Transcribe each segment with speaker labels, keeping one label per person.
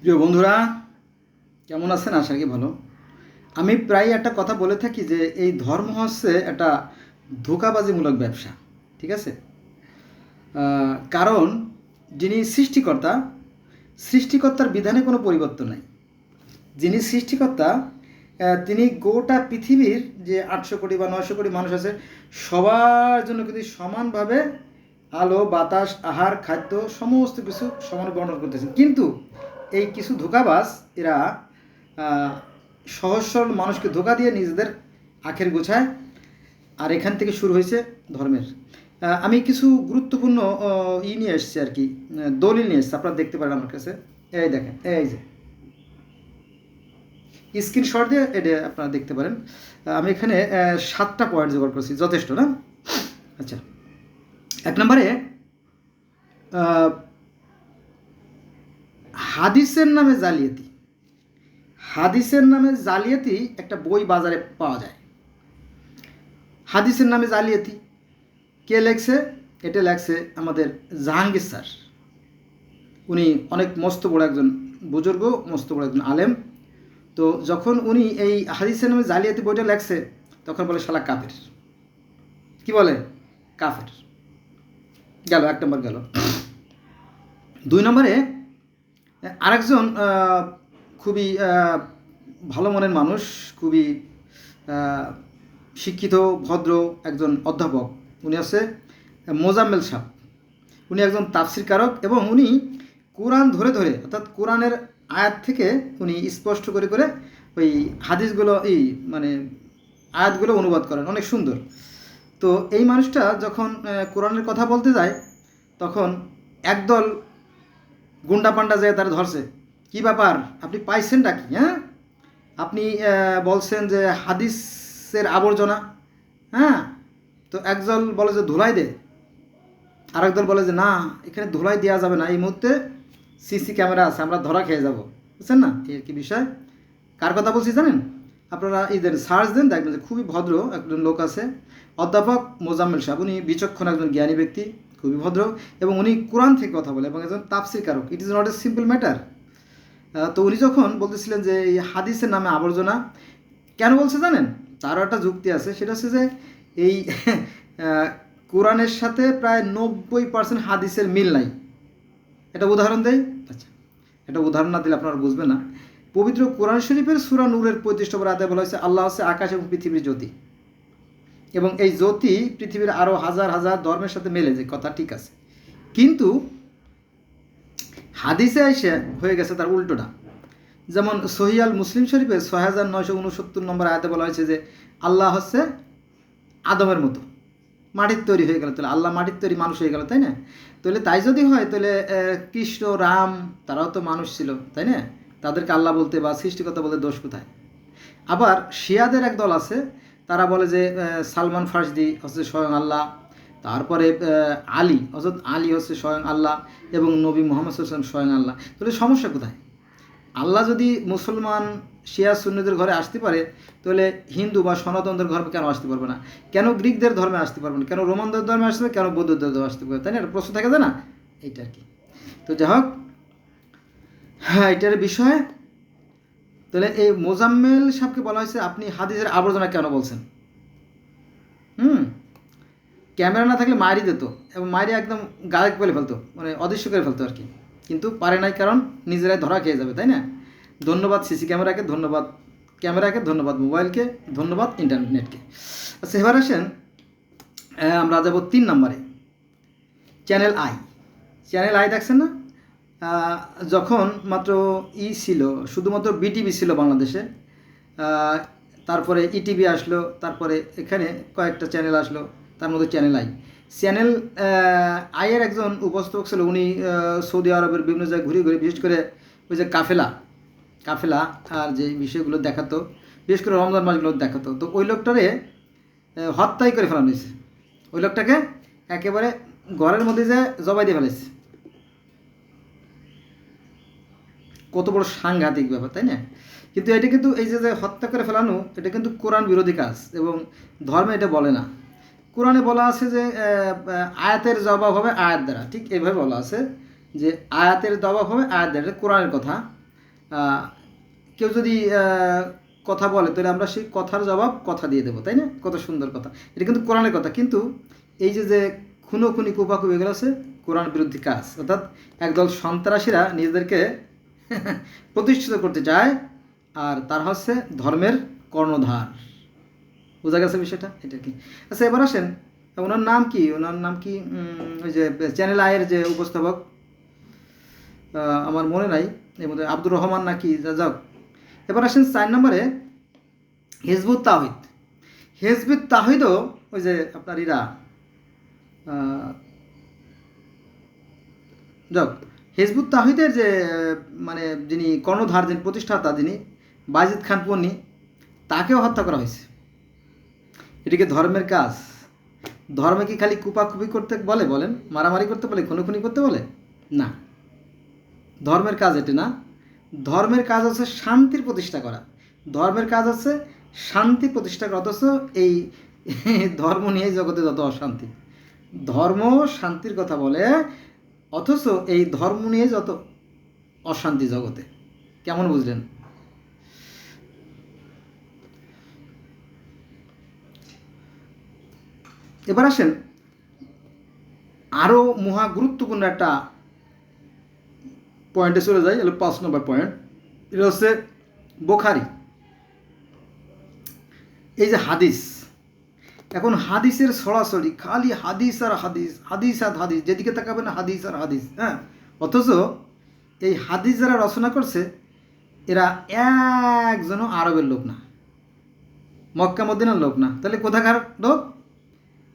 Speaker 1: প্রিয় বন্ধুরা, কেমন আছেন? আশা কি ভালো। আমি প্রায় একটা কথা বলে থাকি যে, এই ধর্ম হচ্ছে একটা ধোকাবাজিমূলক ব্যবসা, ঠিক আছে? কারণ যিনি সৃষ্টিকর্তা, সৃষ্টিকর্তার বিধানে কোনো পরিবর্তন নাই। যিনি সৃষ্টিকর্তা তিনি গোটা পৃথিবীর যে আটশো কোটি বা নয়শো কোটি মানুষ আছে, সবার জন্য কিন্তু সমানভাবে আলো, বাতাস, আহার, খাদ্য, সমস্ত কিছু সমান বর্ণন করতেছেন। কিন্তু এই কিছু ধোকাবাজ, এরা সহজ সরল মানুষকে ধোকা দিয়ে নিজেদের আখের গোছায়, আর এখান থেকে শুরু হয়েছে ধর্মের। আমি কিছু গুরুত্বপূর্ণ ই নিয়ে এসেছি আর কি দলিল নিয়ে এসেছি, আপনারা দেখতে পারেন আমার কাছে। এই দেখেন, এই যে। স্ক্রিনশট দিয়ে এটা আপনারা দেখতে পারেন। আমি এখানে সাতটা পয়েন্ট জোগাড় করছি, যথেষ্ট না? আচ্ছা। এক নম্বরে হাদিসের নামে জালিয়াতি। হাদিসের নামে জালিয়াতি একটা বই বাজারে পাওয়া যায়। হাদিসের নামে জালিয়াতি। কে লেখছে? এটা লেখছে আমাদের জাহাঙ্গীর স্যার। উনি অনেক মস্ত বড় একজন বুজুর্গ, মস্ত বড় একজন আলেম। তো যখন উনি এই হাদিসের নামে জালিয়াতি বইটা লেখছে, তখন বলে, শালা কাফের। কি বলে? কাফের। গেল, এক নম্বর গেল। দুই নম্বরে আরেকজন খুবই ভালো মনের মানুষ, খুবই শিক্ষিত, ভদ্র একজন অধ্যাপক। উনি আছে মোজাম্মেল সাহ। উনি একজন তাফসিরকারক এবং উনি কোরআন ধরে ধরে, অর্থাৎ কোরআনের আয়াত থেকে উনি স্পষ্ট করে করে ওই হাদিসগুলো, এই মানে আয়াতগুলো অনুবাদ করেন। অনেক সুন্দর। তো এই মানুষটা যখন কোরআনের কথা বলতে যায়, তখন একদল গুন্ডা পান্ডা যায় তারা ধরছে। কি ব্যাপার? আপনি পাইছেনটা কি হ্যাঁ? আপনি বলছেন যে হাদিসের আবর্জনা হ্যাঁ? তো একজন বলে যে ধুলাই দে। আরেক দল বলে যে না, এখানে ধুলাই দেওয়া যাবে না। এই মুহূর্তে সিসি ক্যামেরা আছে, আমরা ধরা খেয়ে যাব। বুঝছেন না? এই আর কি বিষয়? কার কথা বলছি জানেন? আপনারা এদের সার্চ দেন, দেখবেন যে খুবই ভদ্র একজন লোক আছে। অধ্যাপক মোজাম্মেল সাহেব। উনি বিচক্ষণ একজন জ্ঞানী ব্যক্তি। খুবই ভদ্র এবং উনি কোরআন থেকে কথা বলে এবং একজন তাপসির কারক। It is not a simple matter তো উনি যখন বলতেছিলেন যে এই হাদিসের নামে আবর্জনা, কেন বলছে জানেন? তারও একটা যুক্তি আছে, সেটা হচ্ছে যে এই কোরআনের সাথে প্রায় নব্বই পার্সেন্ট হাদিসের মিল নাই। এটা উদাহরণ দেয় আচ্ছা এটা উদাহরণ না দিলে আপনারা বুঝবেন না। পবিত্র কোরআন শরীফের সুরা নূরের পঁয়ত্রিশ নম্বর আদায় বলা হয়েছে, আল্লাহ হচ্ছে আকাশ এবং পৃথিবীর জ্যোতি। এবং এই জ্যোতি পৃথিবীর আরও হাজার হাজার ধর্মের সাথে মেলে, যে কথা ঠিক আছে। কিন্তু হাদিসে এসে হয়ে গেছে তার উল্টোটা। যেমন সহিয়াল মুসলিম শরীফের ছয় হাজার নয়শো উনসত্তর নম্বর আয়াতে বলা হয়েছে যে, আল্লাহ হচ্ছে আদমের মতো। মাটির তৈরি হয়ে গেল, তাহলে আল্লাহ মাটির তৈরি মানুষ হয়ে গেল, তাই না? তাহলে তাই যদি হয়, তাহলে কৃষ্ণ, রাম, তারাও তো মানুষ ছিল, তাই না? তাদেরকে আল্লাহ বলতে বা সৃষ্টিকর্তা বলতে দোষ কোথায়? আবার শিয়াদের এক দল আছে তারা বলে যে সালমান ফার্সদি হচ্ছে স্বয়ং আল্লাহ। তারপরে আলী হজরত আলী হচ্ছে স্বয়ং আল্লাহ এবং নবী মোহাম্মদ হোসেন স্বয়ং আল্লাহ। তাহলে সমস্যা কোথায়? আল্লাহ যদি মুসলমান শিয়া সুন্নিদের ঘরে আসতে পারে, তাহলে হিন্দু বা সনাতনদের ধর্মে কেন আসতে পারবে না? কেন গ্রিকদের ধর্মে আসতে পারবে না? কেন রোমানদের ধর্মে আসতে পারবে কেন বৌদ্ধদের ধর্মে আসতে পারবে তাই না? প্রশ্ন থাকে না? এইটা আর কি। তো যাই হোক হ্যাঁ এটার বিষয় তাহলে এই মোজাম্মেল সাহেবকে বলা হয়েছে, আপনি হাদিসের আবর্জনা কেন বলছেন? হুম? ক্যামেরা না থাকলে মারি দিত এবং মারি একদম গায়ে বলে ফেলতো মানে অদৃশ্য করে ফেলতো আর কি। কিন্তু পারে নাই কারণ নিজেরাই ধরা খেয়ে যাবে, তাই না? ধন্যবাদ সিসি ক্যামেরাকে, ধন্যবাদ ক্যামেরাকে, ধন্যবাদ মোবাইলকে, ধন্যবাদ ইন্টারনেটকে। আচ্ছা এবার আসেন আমরা যাব তিন নম্বরে, চ্যানেল আই। চ্যানেল আই দেখছেন না? যখন মাত্র ই ছিল, শুধুমাত্র বিটিভি ছিল বাংলাদেশে তারপরে ইটিভি আসলো, তারপরে এখানে কয়েকটা চ্যানেল আসলো, তার মধ্যে চ্যানেল আই চ্যানেল আইয়ের একজন উপস্থাপক ছিল, উনি সৌদি আরবের বিভিন্ন জায়গায় ঘুরে ঘুরে, বিশেষ করে ওই যে কাফেলা কাফেলা আর যে বিষয়গুলো দেখাতো, বিশেষ করে রমজান মাসগুলো দেখাতো। তো ওই লোকটারে হত্যাই করে ফেলানো হয়েছে। ওই লোকটাকে একেবারে ঘরের মধ্যে যে জবাই দিয়ে ফেলেছে কত বড় সাংঘাতিক ব্যাপার, তাই না? কিন্তু এটা কিন্তু এই যে হত্যা করে ফেলানো, এটা কিন্তু কোরআন বিরোধী কাজ এবং ধর্মে এটা বলে না। কোরআনে বলা আছে যে আয়াতের জবাব হবে আয়াত দ্বারা। ঠিক এইভাবে বলা আছে যে, আয়াতের জবাব হবে আয়াত দ্বারা, এটা কোরআনের কথা। কেউ যদি কথা বলে, তাহলে আমরা সেই কথার জবাব কথা দিয়ে দেবো, তাই না? কত সুন্দর কথা। এটা কিন্তু কোরআনের কথা। কিন্তু এই যে যে খুনো খুনি কুপাকুপ এগুলো আছে, কোরআন বিরোধী কাজ। অর্থাৎ একদল সন্ত্রাসীরা নিজেদেরকে প্রতিষ্ঠিত করতে চায়, আর তার হচ্ছে ধর্মের কর্ণধার। বোঝা গেছে বিষয়টা? এটা কি? আচ্ছা এবার আসেন, ওনার নাম কি? ওনার নাম কি? ওই যে চ্যানেল আয়ের যে উপস্থাপক আমার মনে নাই, এর মধ্যে আব্দুর রহমান নাকি? যা যাক। এবার আসেন চার নম্বরে, হেজবুত তাহিদ হেজবুত তাহিদও ওই যে আপনার ইরা যাক হেজবুত তাহিদের যে মানে যিনি কর্ণধার, যিনি প্রতিষ্ঠাতা, যিনি বাজিদ খান পন্নী, তাকেও হত্যা করা হয়েছে। এটিকে ধর্মের কাজ? ধর্মে কি খালি কুপাকুপি করতে বলে, বলেন? মারামারি করতে বলে, খুনোখুনি করতে বলে? না। ধর্মের কাজ এটি না। ধর্মের কাজ হচ্ছে শান্তির প্রতিষ্ঠা করা। ধর্মের কাজ হচ্ছে শান্তি প্রতিষ্ঠা করা, অথচ এই ধর্ম নিয়ে জগতে যত অশান্তি। ধর্ম শান্তির কথা বলে অথচ এই ধর্ম নিয়ে যত অশান্তি জগতে, কেমন বুঝলেন? এবার আসেন আরও মহা গুরুত্বপূর্ণ একটা পয়েন্টে চলে যাই, এলো পাঁচ নম্বর পয়েন্ট। এটা হচ্ছে বোখারি। এই যে হাদিস এখন হাদিসের সরাসরি, খালি হাদিস আর হাদিস হাদিস আর হাদিস, যেদিকে তাকাবে না হাদিস আর হাদিস হ্যাঁ? অথচ এই হাদিস যারা রচনা করছে, এরা একজনও আরবের লোক না, মক্কা মদিনার লোক না। তাহলে কোথাকার লোক?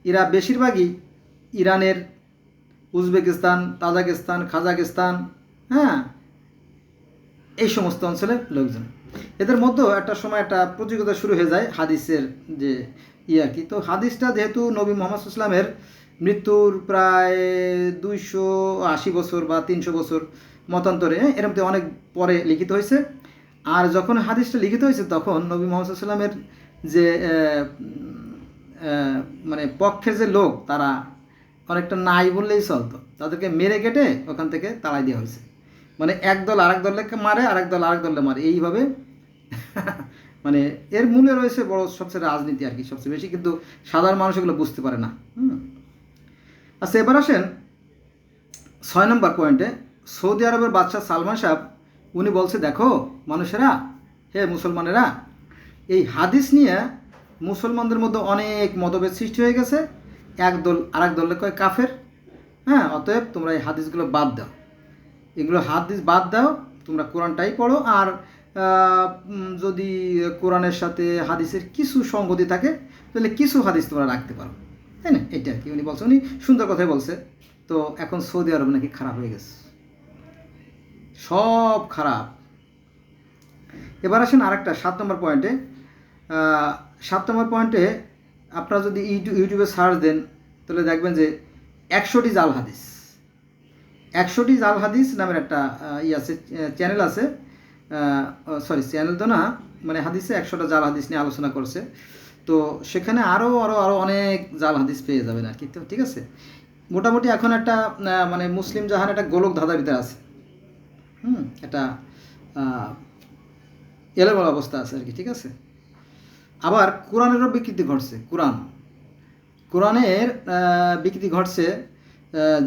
Speaker 1: এরা বেশিরভাগই ইরানের, উজবেকিস্তান, তাজাকিস্তান, খাজাকিস্তান হ্যাঁ? এই সমস্ত অঞ্চলের লোকজন। এদের মধ্যেও একটা সময় একটা প্রতিযোগিতা শুরু হয়ে যায় হাদিসের যে ইয়ে কি। তো হাদিসটা যেহেতু নবী মোহাম্মদ ইসলামের মৃত্যুর প্রায় দুইশো আশি বছর বা তিনশো বছর মতান্তরে হ্যাঁ, এরমতে অনেক পরে লিখিত হয়েছে। আর যখন হাদিসটা লিখিত হয়েছে তখন নবী মোহাম্মদ ইসলামের যে মানে পক্ষের যে লোক তারা অনেকটা নাই বললেই চলতো। তাদেরকে মেরে কেটে ওখান থেকে তাড়াই দেওয়া হয়েছে। মানে এক দল আরেক দলকে মারে, আরেক দল আরেক দলকে মারে। এইভাবে মানে এর মূলে রয়েছে বড় সবচেয়ে রাজনীতি আর কি, সবচেয়ে বেশি। কিন্তু সাধারণ মানুষ এগুলো বুঝতে পারে না। হুম। আচ্ছা এবার আসেন ছয় নম্বর পয়েন্টে সৌদি আরবের বাদশাহ সালমান সাহেব, উনি বলছে, দেখো মানুষেরা, হে মুসলমানেরা, এই হাদিস নিয়ে মুসলমানদের মধ্যে অনেক মতভেদ সৃষ্টি হয়ে গেছে। এক দল আরেক দলের কয় কাফের। হ্যাঁ অতএব তোমরা এই হাদিসগুলো বাদ দাও। এগুলো হাদিস বাদ দাও, তোমরা কোরআনটাই পড়ো। আর যদি কোরআনের সাথে হাদিসের কিছু সঙ্গতি থাকে, তাহলে কিছু হাদিস তোমরা রাখতে পারো। তাই না? এটা আর কি উনি বলছে উনি সুন্দর কথাই বলছে। তো এখন সৌদি আরব নাকি খারাপ হয়ে গেছে। সব খারাপ। এবার আসেন আরেকটা, সাত নম্বর পয়েন্টে। সাত নম্বর পয়েন্টে আপনারা যদি ইউটিউব, ইউটিউবে সার্চ দেন, তাহলে দেখবেন যে একশোটি জাল হাদিস। একশোটি জাল হাদিস নামের একটা ই আছে চ্যানেল আছে। সরি চ্যানেল তো না মানে হাদিসে একশোটা জাল হাদিস নিয়ে আলোচনা করছে। তো সেখানে আরও আরও আরও অনেক জাল হাদিস পেয়ে যাবেন আর কি। তো ঠিক আছে? মোটামুটি এখন একটা মানে মুসলিম জাহান একটা গোলক ধাঁধার ভিতরে আছে। হুম, একটা এলোমেলো অবস্থা আছে আর কি, ঠিক আছে? আবার কোরআনেরও বিকৃতি ঘটছে, কোরআন। কোরআনের বিকৃতি ঘটছে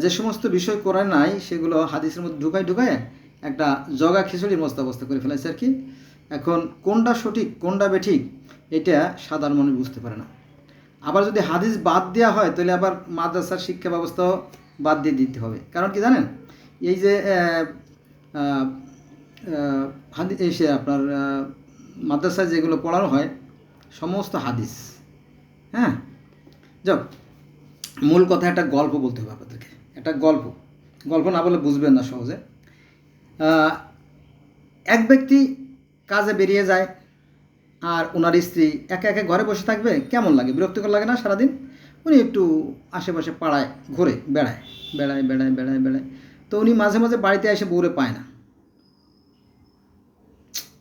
Speaker 1: যে সমস্ত বিষয় কোরআন নাই সেগুলো হাদিসের মধ্যে ঢুকায় ঢুকায় একটা জগা খিচুড়ির মস্ত অবস্থা করে ফেলেছে আর কি। এখন কোনটা সঠিক কোনটা বেঠিক এটা সাধারণ মানুষ বুঝতে পারে না। আবার যদি হাদিস বাদ দেওয়া হয় তাহলে আবার মাদ্রাসার শিক্ষা ব্যবস্থাও বাদ দিয়ে দিতে হবে। কারণ কি জানেন? এই যে আহ, আহ, আহ, হাদি এসে আপনার মাদ্রাসায় যেগুলো পড়ানো হয় সমস্ত হাদিস। হ্যাঁ? যাক মূল কথা একটা গল্প বলতে হবে আপনাদেরকে। একটা গল্প। গল্প না বলে বুঝবেন না সহজে। এক ব্যক্তি কাজে বেরিয়ে যায় আর ওনার স্ত্রী একা একা ঘরে বসে থাকবে, কেমন লাগে? বিরক্তিকর লাগে না সারাদিন? উনি একটু আশেপাশে পাড়ায় ঘুরে বেড়ায় বেড়ায় বেড়ায় বেড়ায় বেড়ায়। তো উনি মাঝে মাঝে বাড়িতে এসে বউরে পায় না।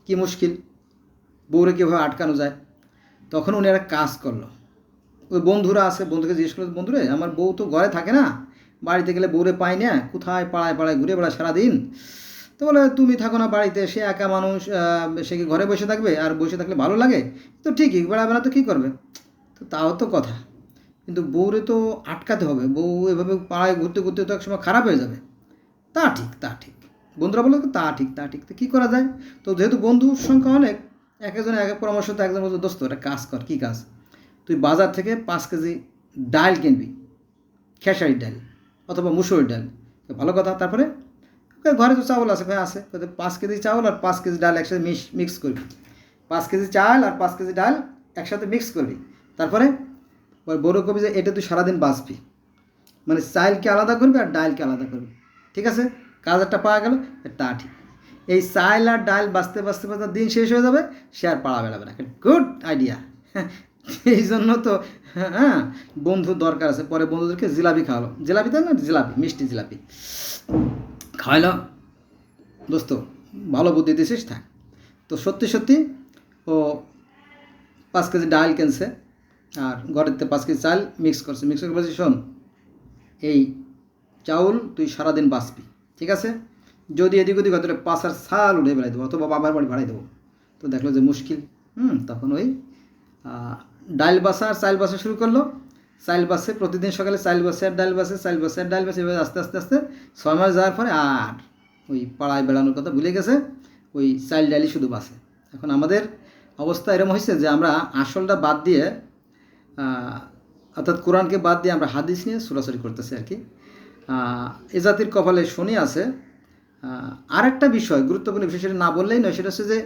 Speaker 1: কি মুশকিল। বউরে কীভাবে আটকানো যায়? তখন উনি একটা কাজ করল। ওই বন্ধুরা আছে, বন্ধুকে জিজ্ঞেস করল, বন্ধুরে, আমার বউ তো ঘরে থাকে না, বাড়িতে গেলে বউরে পাই না, কোথায় পাড়ায় পাড়ায় ঘুরে বেড়ায় সারাদিন? তো বলে, তুমি থাকো না বাড়িতে, সে একা মানুষ সে কি ঘরে বসে থাকবে, আর বসে থাকলে ভালো লাগে? তো ঠিকই বেড়াবে না তো কী করবে? তো তাও তো কথা। কিন্তু বউরে তো আটকাতে হবে, বউ এভাবে পাড়ায় ঘুরতে ঘুরতে তো একসময় খারাপ হয়ে যাবে। তা ঠিক তা ঠিক। বন্ধুরা বলে তা ঠিক তা ঠিক, তো কী করা যায়? তো যেহেতু বন্ধুর সংখ্যা অনেক, এক একজনের এক এক পরামর্শ তো একজন বলতো দোস্ত, একটা কাজ কর, কী কাজ? তুই বাজার থেকে পাঁচ কেজি ডাল কিনবি, খেসারির ডাল অথবা মুসুরির ডাল। ভালো কথা, তারপরে ঘরে তো চাউল আছে, ভাই আছে। পাঁচ কেজি চাউল আর পাঁচ কেজি ডাল একসাথে মিক্স মিক্স করবি। পাঁচ কেজি চাল আর পাঁচ কেজি ডাল একসাথে মিক্স করবি। তারপরে বড় কবি যে এটা তুই সারাদিন বাঁচবি। মানে চাইলকে আলাদা করবি আর ডালকে আলাদা করবি। ঠিক আছে? কাজ একটা পাওয়া গেল, তা ঠিক। এই চাইল আর ডাল বাঁচতে বাঁচতে বাঁচতে দিন শেষ হয়ে যাবে, সে আর পাড়া বেড়াবে না গুড আইডিয়া এই জন্য তো হ্যাঁ বন্ধু দরকার আছে। পরে বন্ধুদেরকে জিলাপি খাওয়ালো। জিলাপি তাই না, জিলাপি, মিষ্টি জিলাপি। খাওয়াইলো। দোস্ত, ভালো বুদ্ধি দিছিস, থাক। তো সত্যি সত্যি ও পাঁচ কেজি ডাল কিনছে আর ঘরেতে পাঁচ কেজি চাল মিক্স করছে। মিক্স করে শোন, এই চাউল তুই সারাদিন বাঁচবি, ঠিক আছে? যদি এদিক ওদিক হয়তো পাঁচ আর সাল উঠে বেড়াই দেবো, অথবা বাবার বাড়ি ভাড়াই দেবো। তো দেখল যে মুশকিল। হুম, তখন ওই ডাল বাসা আর চাল বাসা শুরু করল। চাল বাসে প্রতিদিন সকালে চাল বাসে আর ডাইল বাসে, চাইল বাসে আর ডাল বাসে, এভাবে আস্তে আস্তে আস্তে ছয় মাস যাওয়ার পরে আর ওই পাড়ায় বেড়ানোর কথা ভুলে গেছে, ওই চাল ডালই শুধু বাসে। এখন আমাদের অবস্থা এরকম হয়েছে যে আমরা আসলটা বাদ দিয়ে অর্থাৎ কোরআনকে বাদ দিয়ে আমরা হাদিস নিয়ে সরাসরি করতেছি আর কি। এ জাতির কপালে শনি আছে। আরেকটা বিষয় গুরুত্বপূর্ণ বিষয় সেটা না বললেই নয়, সেটা হচ্ছে যে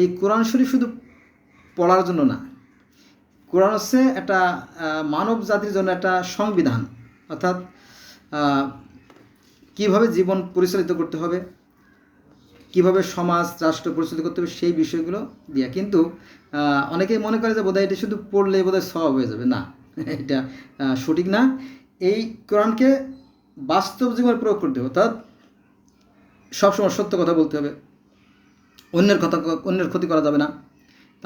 Speaker 1: এই কোরআন শরীফ শুধু পড়ার জন্য না কোরআন হচ্ছে একটা মানব জাতির জন্য একটা সংবিধান। অর্থাৎ কীভাবে জীবন পরিচালিত করতে হবে, কীভাবে সমাজ, রাষ্ট্র পরিচালিত করতে হবে, সেই বিষয়গুলো দিয়া। কিন্তু অনেকেই মনে করে যে বোধহয় এটা শুধু পড়লে বোধহয় সব হয়ে যাবে। না, এটা সঠিক না। এই কোরআনকে বাস্তব জীবনে প্রয়োগ করতে হবে। অর্থাৎ, সবসময় সত্য কথা বলতে হবে। অন্যের কথা, অন্যের ক্ষতি করা যাবে না।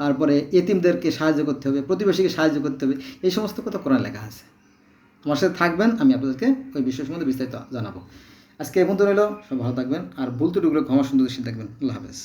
Speaker 1: তারপরে এতিমদেরকে সাহায্য করতে হবে, প্রতিবেশীকে সাহায্য করতে হবে, এই সমস্ত কথা কোরআন লেখা আছে। আমার সাথে থাকবেন, আমি আপনাদেরকে ওই বিষয় সম্বন্ধে বিস্তারিত জানাব। আজকে এ পর্যন্ত রইল সব ভালো থাকবেন, আর ভুল ত্রুটিগুলো ক্ষমা সুন্দর থাকবেন আল্লাহ হাফেজ।